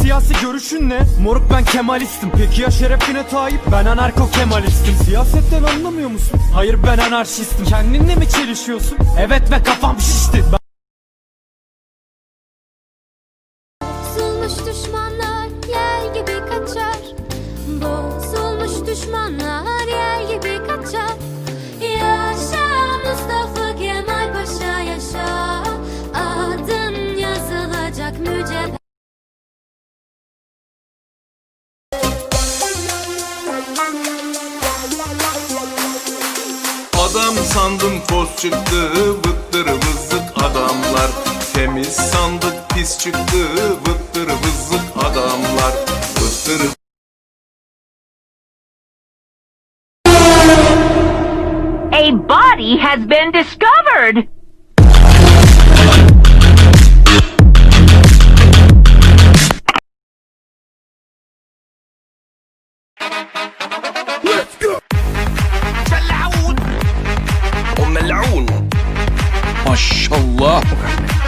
siyasi görüşün ne? Moruk ben Kemalistim Peki ya şerefine Tayyip? Ben anarko Kemalistim Siyasetten anlamıyor musun? Hayır ben anarşistim Kendinle mi çelişiyorsun? Evet ve kafam şişti Ben- Bozulmuş düşmanlar yer gibi kaçar Bozulmuş düşmanlar yer Adam sandım toz çıktı vıttır vızlık adamlar Temiz sandık pis çıktı vıttır vızlık adamlar Vıttır A body has been discovered! Mashallah.